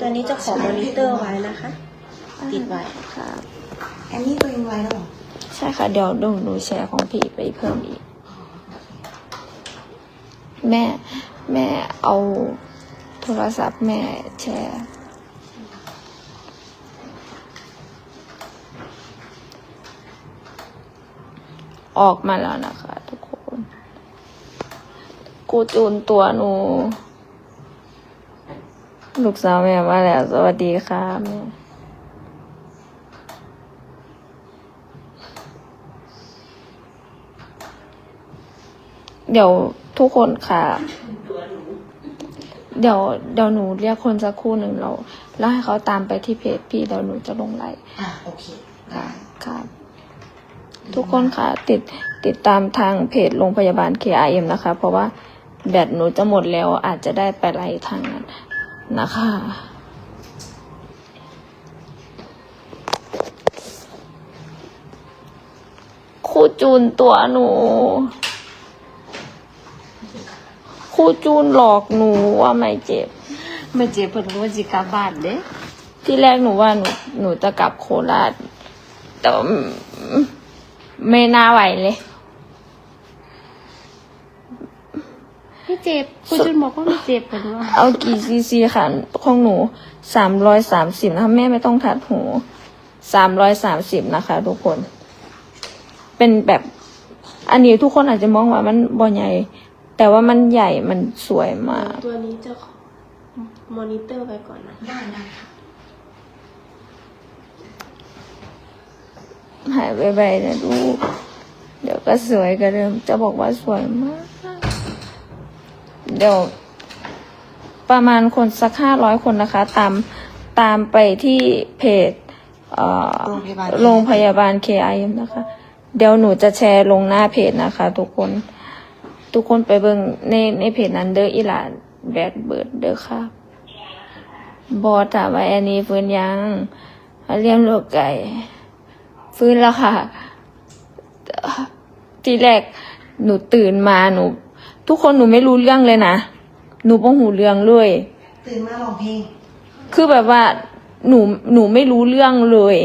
ตัวนี้จะขอมอนิเตอร์ไว้นะคะ ติดไว้ครับอันนี้ตัวเองไว้แล้วเหรอ ใช่ค่ะ เดี๋ยวดูหนูแชร์ของพี่ไปเพิ่มอีก แม่แม่เอาโทรศัพท์แม่แชร์ออกมาแล้วนะคะ ทุกคน กูจูนตัวหนู ลูกสาวแม่มาแล้ว สวัสดีค่ะแม่เดี๋ยวทุกคนค่ะ เดี๋ยวเดี๋ยวหนูเรียกคนสักครู่หนึ่งเรา แล้วให้เขาตามไปที่เพจพี่เดี๋ยวหนูจะลงไลน์อะโอเคได้ครับทุกคนค่ะ ติดติดตามทางเพจโรงพยาบาล KRM นะคะ เพราะว่าแบตหนูจะหมดแล้วอาจจะได้ไปไลฟ์ทางนั้น นะคะครูจูนตัวหนูครูจูนหลอกหนูว่าไม่เจ็บ ไม่เจ็บเพิ่นก็ว่าสิกลับบ้านเด้ที่แรกหนูว่าหนูหนูจะกลับโคราชแต่ว่าไม่น่าไหวเลย ไม่เจ็บคุณจุนบอกว่าไม่เจ็บเพิ่นว่าเอากี่ซีซีค่ะของหนูสามร้อยสามสิบนะคะแม่ไม่ต้องทัดหูสามร้อยสามสิบนะคะ ทุกคน เป็นแบบอันนี้ทุกคนอาจจะมองว่ามันบ่ใหญ่ แต่ว่ามันใหญ่มันสวยมาก ตัวนี้จะขอมอนิเตอร์ไว้ก่อนนะได้ได้ค่ะหายไปๆนะลูก เดี๋ยวก็สวยก็เดิม จะบอกว่าสวยมาก เดี๋ยว ประมาณคนสักห้าร้อยคนนะคะ ตามตามไปที่เพจเอ่อโรงพยาบาลโรงพยาบาล KIM นะคะ เดี๋ยวหนูจะแชร์ลงหน้าเพจนะคะ ทุกคน ทุกคนไปเบิ่งในในเพจนั้นเด้ออีหลานแบดเบิร์ดเด้อค่ะบอถามว่าอันนี้ฟื้นยังเลี้ยงลูกไก่ ฟื้นแล้วค่ะ ทีแรกหนูตื่นมาหนู ทุกคนหนูไม่รู้เรื่องเลยนะ หนูบ่หูเรื่องเลย ตื่นมาร้องเพลง คือแบบว่า หนูหนูไม่รู้เรื่องเลย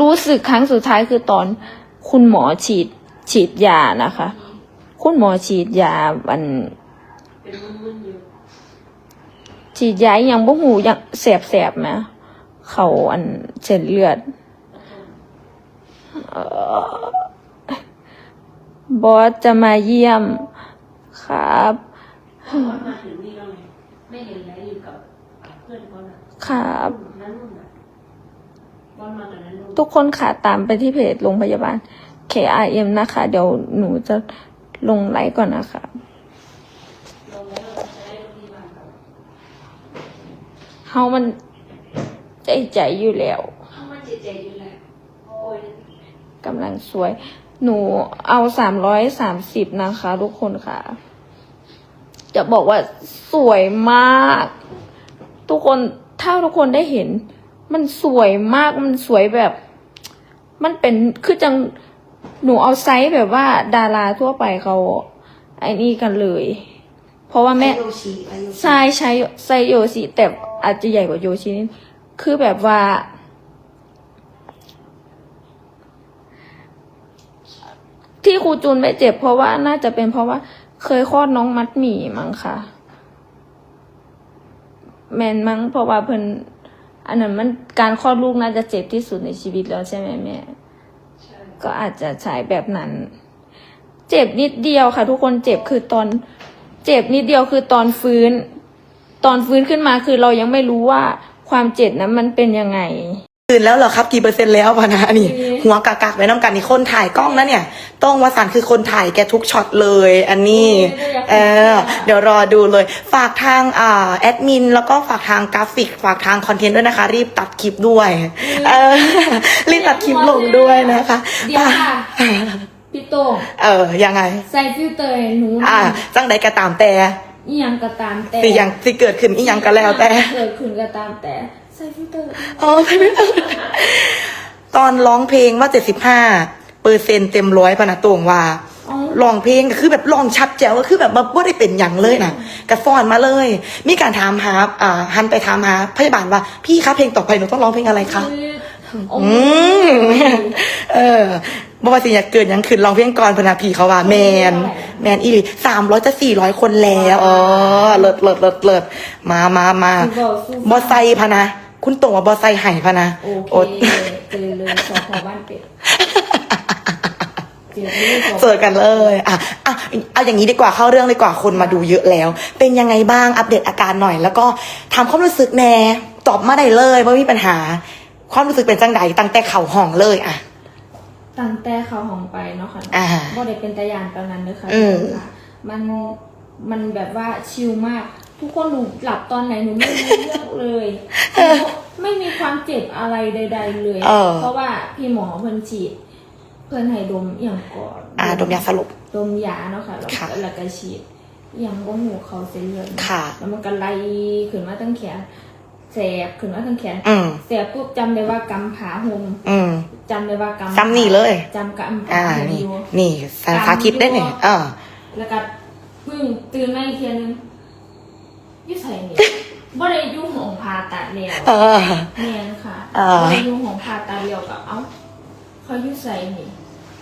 รู้สึกครั้งสุดท้ายคือตอน คุณหมอฉีด ฉีดยานะคะ คุณหมอฉีดยามันฉีดยาอหย่างบ่หูอยังแสบแสบๆไหมเขาอันเส้นเลือด เอ่อ บอสจะมาเยี่ยมครับมาถึงนี่แล้วไงไม่เห็นแล้วอยู่กับเพื่อนเขาน่ะครับ นั่นนู่นน่ะบอลมากับนั้นนู่นทุกคนค่ะตามไปที่เพจโรงพยาบาล KRM นะคะ เดี๋ยวหนูจะลงไลฟ์ก่อนนะคะ ลงแล้วเราจะได้โรงพยาบาลก่อนเฮามันใจใจอยู่แล้ว เขามาเจ็บใจอยู่และโอ้ย กำลังสวย หนูเอาสามร้อยสามสิบนะคะทุกคนค่ะ จะบอกว่าสวยมาก ทุกคนถ้าทุกคนได้เห็น มันสวยมากมันสวยแบบ มันเป็นคือจังหนูเอาไซส์แบบว่า ดาราทั่วไปเขาไอ้นี่กันเลย เพราะว่าแม่โยชิไอโยชิใช่ใช้ไซโยชิแต่อาจจะใหญ่กว่าโยชินิดคือแบบว่า ที่ครูจูนไม่เจ็บ เพราะว่าน่าจะเป็นเพราะว่าเคยคลอดน้องมัดหมี่มั้งค่ะ แมนมั้งเพราะว่าเพิ่นอันนั้นมันการคลอดลูกน่าจะเจ็บที่สุดในชีวิตแล้วใช่ไหมแม่ก็อาจจะใช้แบบนั้น เจ็บนิดเดียวค่ะ ทุกคนเจ็บคือตอน เจ็บนิดเดียวคือตอนฟื้น ตอนฟื้นขึ้นมาคือเรายังไม่รู้ว่าความเจ็บนั้นมันเป็นยังไง ตื่นแล้วเหรอครับกี่เปอร์เซ็นต์แล้วพะนะนี่ หัวกากๆไว้น้ำกันนี่คนถ่ายกล้องนะเนี่ยต้องวสันต์คือคนถ่ายแกทุกช็อตเลย อันนี้เออเดี๋ยวรอดูเลย ฝากทางอ่าแอดมินแล้วก็ฝากทางกราฟิก ฝากทางคอนเทนต์ด้วยนะคะ รีบตัดคลิปด้วยเออรีบตัดคลิปลงด้วยนะคะเดี๋ยวค่ะพี่โตงเออยังไง ใส่ฟิลเตอร์ให้หนูหน่อ่าอยจังใดก็ตามแต่อีหยังก็ตามแต่สิยังสิเกิดขึ้นอีหยังก็แล้วแต่เกิดขึ้นก็ตามแต่ ใส่ฟิลเตอร์อ๋อไม่ไม่ต้องตอนร้องเพลงว่าเจ็ดสิบห้าอร์เซ็นต์เต็มร้อยพะนะตวงว่าอ๋อลองเพลงก็คือแบบลองชัดแจ๋วก็คือแบบว่าได้เป็นอย่างเลยนะกระฟ้อนมาเลย มีการถามหาอ่าหันไปถามหาพยาบาลว่า พี่คะเพลงต่อไปหนูต้องร้องเพลงอะไรคะโอ้อืมเออบอกว่าสิอยากเกิดหยังขึ้นลองเพลงก่อนพะนาพีเขาว่า แมน แมนอีหลีสามร้อยจะสี่ร้อยคนแล้วอ๋อเลิศเลิศเลิศเลิศมามามาสู้บ่สู้บอไซพะนะ คุณตรงว่าบอไซไห่พะนะโอโอ๊เคเจอเลยสพบ้านเป็ดเจอเลยสพเจอกันเลยอะอะเอาอย่างนี้ดีกว่าเข้าเรื่องเลยดีกว่าคนมาดูเยอะแล้ว เป็นยังไงบ้างอัปเดตอาการหน่อย แล้วก็ทำความรู้สึกแน่ตอบมาได้เลยว่ามีปัญหา ความรู้สึกเป็นจังใดตั้งแต่เข่าห้องเลยอะตั้งแต่เขาห้องไปเนาะค่ะอ่าบ่ได้เป็นตะยานตอนนั้นเลยค่ะอืมค่ะมันมันแบบว่าชิลมาก ทุกคนหนูหลับตอนไหนหนูไม่รู้เรื่องเลยหนูไม่มีความเจ็บอะไรใด ๆ เลย เออ เพราะว่าพี่หมอเพิ่นฉีด เพิ่นให้ดมอหย่างก่อนอ่าดมยาสลบ ดมยาเนาะค่ะแล้วค่ะ แล้วก็ฉีดอหย่างบ่หูเขาเส้นเลือดค่ะ แล้วมันก็ไล่ขึ้นมาตั้งแขนแสบขึ้นมาตั้งแขนอืม แสบปุ๊บจำได้ว่ากำผาหมอืมจำได้ว่ากำจำนี่เลย จำกำอ่า ผาหมนี่ อยู่ นี่สาสาธิตได้เนี่ยเออ แล้วก็เพิ่งตื่นมาอีกเทียนึงอ ยุ่ใส่นี่บ่ได้อยุ่ห้องผ่าตัดแล้วเออ แม่นค่ะอ่า บ่ได้อยุ่ห้องผ่าตัดแล้วก็เอ้าเขาอยุ่ใส่นี่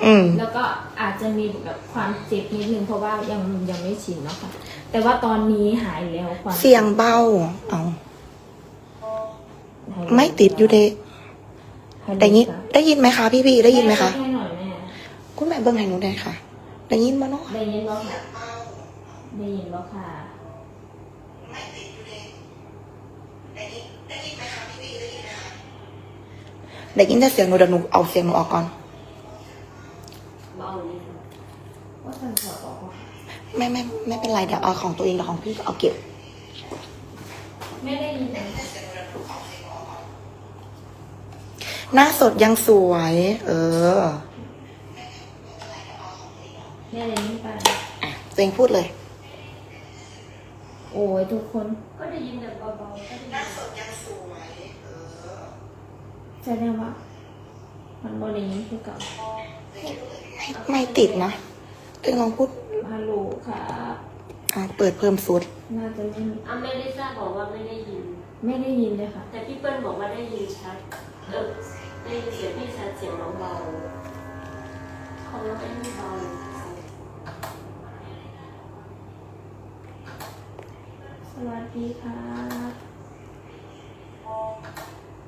อืม แล้วก็อาจจะมีแบบความเจ็บนิดนึงเพราะว่ายังยังไม่ชินเนาะค่ะ แต่ว่าตอนนี้หายแล้วความเสียงเบา เอา หายแล้วไม่ติดอยู่เดะหายแล้วได้ยินค่ะได้ยินไหมคะพี่พี่ได้ยินไหมคะให้หน่อยแม่คุณแม่เบิ้งให้หนูได้ค่ะ ได้ยินมาเนาะได้ยินบ่ค่ะได้ยินบ่ค่ะ ได้ยินแต่เสียงหนูเดี๋ยวหนูเอาเสียงหนูออกก่อน ว่าสันสอดอกบ่ค่ะไม่ไม่ไม่เป็นไรเดี๋ยวเอาของตัวเองกับของพี่เอาเก็บ ไม่ได้ยินหน้าสดยังสวย เออแม่ได้ยินไปอะ ตัวเองพูดเลย โอ้ยทุกคน ก็ได้ยินแต่เบาๆก็ได้ ยินแสดงว่า มันบริยินคือเก่าไม่ติดนะตัวเองลองพูดฮัลโหลค่ะอะเปิดเพิ่มสุด น่าจะไม่มีอะไม่ได้ทราบบอกว่าไม่ได้ยิน ไม่ได้ยินเลยค่ะ แต่พี่เปิ้ลบอกว่าได้ยินชัด เออได้ยินเสียงพี่ชัดเสียงน้องเบาของน้องไอ้นี่เบาสวัสดีค่ะ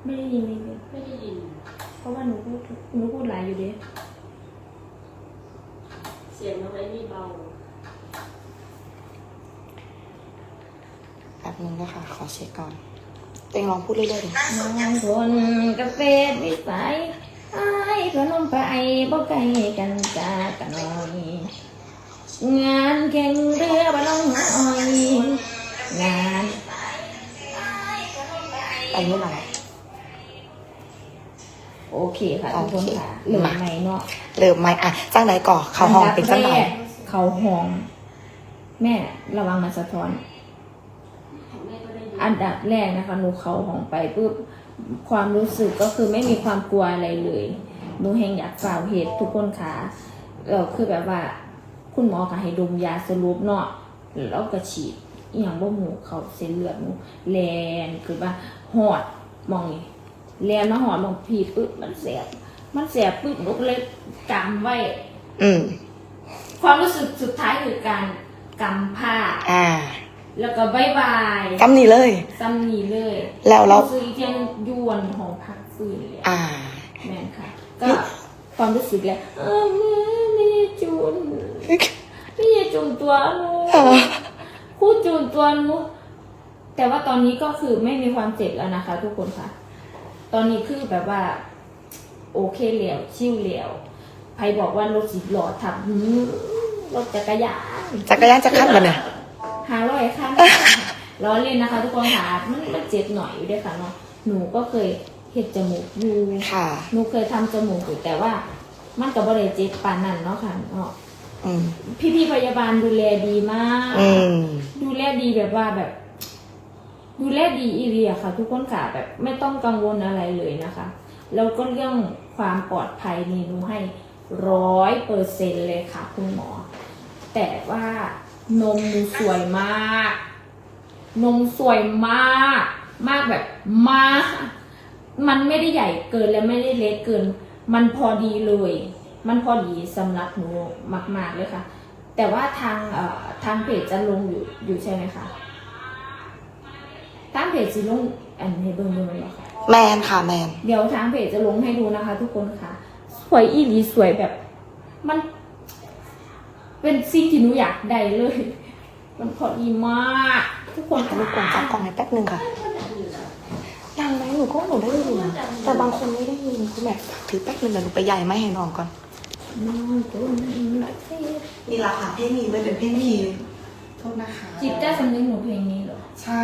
ไม่ได้ยินเลยไม่ได้ยิน เพราะว่าหนูพูดหนูพูดหลายอยู่เด้เสียงน้องไอ้นี่เบาแป๊บนึงนะคะขอเช็คก่อนตัวเองลองพูดเรื่อยๆดิน้องคนกาแฟวิสัยไอ้ายพนมไปบ่ไกลกันจากกันหน่อยงานแข่งเรือบ้านน้องหอยงานอันนี้หน่อย โอเคค่ะทุกคนโอเคค่ะเหลือมาไหมเนาะเริ่มไหมอะจ้างไหนก่อนเขาห้องเป็นจ้างไหนอัดับแรกเขาห้อง แม่ระวังมันสะท้อนของแม่ก็ได้ยินอันดับแรกนะคะหนูเขาห้องไปปุ๊บความรู้สึกก็คือไม่มีความกลัวอะไรเลยหนูแหงอยากฝ่าวเหตุทุกคนค่ะเราคือแบบว่า คุณหมอค่ะให้ดมยาสรุปเนาะแล้วก็ฉีดอหย่างบ่หมูเขาเส้นเลือดหนูแลนคือว่าหอดมองนี่ แลนมาหอดมองพีปุ๊บมันแสบมันแสบปุ๊บหนูก็เลยกำไว้ อืมความรู้สึกสุดท้ายคือการกำผ้า อ่า แล้วก็บายบายจำนี่เลย ซ้ำนี้เลยแล้วเรา ซื้ออีกเทียนยวนของพักฟื้นเลยอ่า แม่นค่ะ ก็ความรู้สึกแหละเออแม่ไม่จูนไม่จูนตัวหนูเออพูดจูนตัวหนูแต่ว่าตอนนี้ก็คือไม่มีความเจ็บแล้วนะคะ ทุกคนค่ะ ตอนนี้คือแบบว่า โอเคเหลวชิวเหลวใครบอกว่ารถสิบล้อทับหืมรถจักรยานจักรยานจะขั้นกันเนี่ยหาร้อยขั้นล้อเล่นนะคะ ทุกคนค่ะมันมันเจ็บหน่อยอยู่ด้วยค่ะเนาะหนูก็เคยเห็ดจมูกอยู่ค่ะหนูเคยทำจมูกอยู่แต่ว่า มันกับบริเจ็บปานนั่นเนาะค่ะเนาะอืมพี่พี่ๆพยาบาลดูแลดีมากอืมดูแลดีแบบว่าแบบ ดูแลดีอีเรียค่ะ ทุกคนค่ะแบบไม่ต้องกังวลอะไรเลยนะคะแล้วก็เรื่องความปลอดภัยนี่หนูให้ร้อยเปอร์เซ็นเลยค่ะ คุณหมอ แต่ว่านมดูสวยมาก นมสวยมาก มากแบบมาก มันไม่ได้ใหญ่เกินและไม่ได้เล็กเกิน มันพอดีเลย มันพอดีสำหรับหนูมาก ๆเลยค่ะ แต่ว่าทางเอ่อทางเพจจะลงอยู่อยู่ใช่ไหมคะ ทางเพจจะลงอันให้เบิ่งเบิ่งเลยเหรอคะแมนค่ะแมน เดี๋ยวทางเพจจะลงให้ดูนะคะ ทุกคนค่ะ สวยอีหลีสวยแบบ มัน เป็นสิ่งที่หนูอยากได้เลย มันพอดีมาก ทุกคนถ่ายรูปก่อนจับกล่องให้แป๊บนึงค่ะยังไหมหนูก็ว่าหนูได้ยินแต่บางคนไม่ได้ยินคุณแม่ถือแป๊บนึงเดี๋ยวหนูไปใหญ่ไม่ให้น้องก่อน น้องตัวนี้ละเทพนี่ราคาเพลงนี้เลยเป็นเพลงนี้โทษนะคะจิตใต้สำนึกหนูเพลงนี้เหรอ ใช่